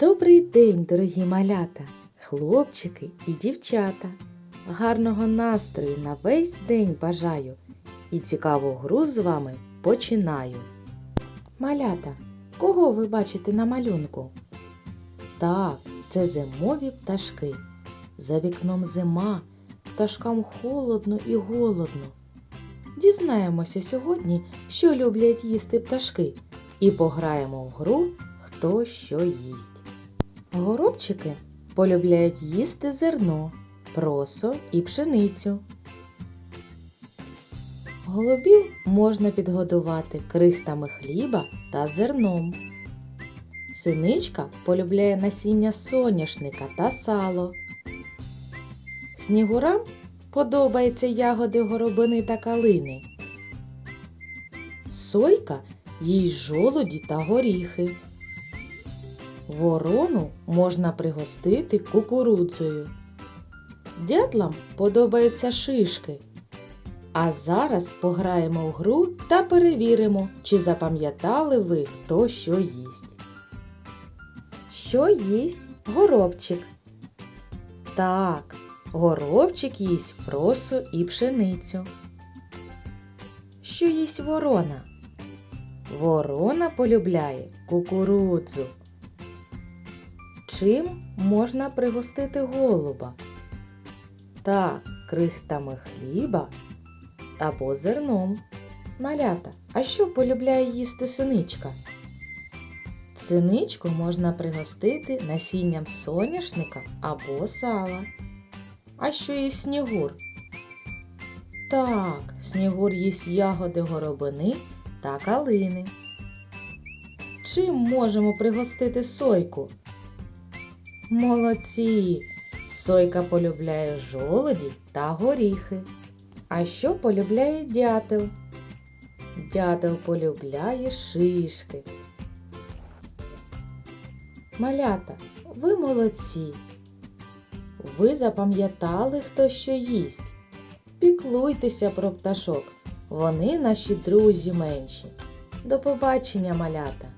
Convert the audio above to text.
Добрий день, дорогі малята, хлопчики і дівчата. Гарного настрою на весь день бажаю і цікаву гру з вами починаю. Малята, кого ви бачите на малюнку? Так, це зимові пташки. За вікном зима, пташкам холодно і голодно. Дізнаємося сьогодні, що люблять їсти пташки, і пограємо в гру Хто що їсть. Горобчики полюбляють їсти зерно, просо і пшеницю. Голубів можна підгодувати крихтами хліба та зерном. Синичка полюбляє насіння соняшника та сало. Снігурам подобаються ягоди горобини та калини. Сойка їсть жолуді та горіхи. Ворону можна пригостити кукурудзою. Дятлам подобаються шишки. А зараз пограємо в гру та перевіримо, чи запам'ятали ви, хто що їсть. Що їсть горобчик? Так, горобчик їсть просо і пшеницю. Що їсть ворона? Ворона полюбляє кукурудзу. Чим можна пригостити голуба? Так, крихтами хліба або зерном. Малята, а що полюбляє їсти синичка? Синичку можна пригостити насінням соняшника або сала. А що їсть снігур? Так, снігур їсть ягоди горобини та калини. Чим можемо пригостити сойку? Молодці! Сойка полюбляє жолоді та горіхи. А що полюбляє дятел? Дятел полюбляє шишки. Малята, ви молодці. Ви запам'ятали, хто що їсть. Піклуйтеся про пташок. Вони наші друзі менші. До побачення, малята!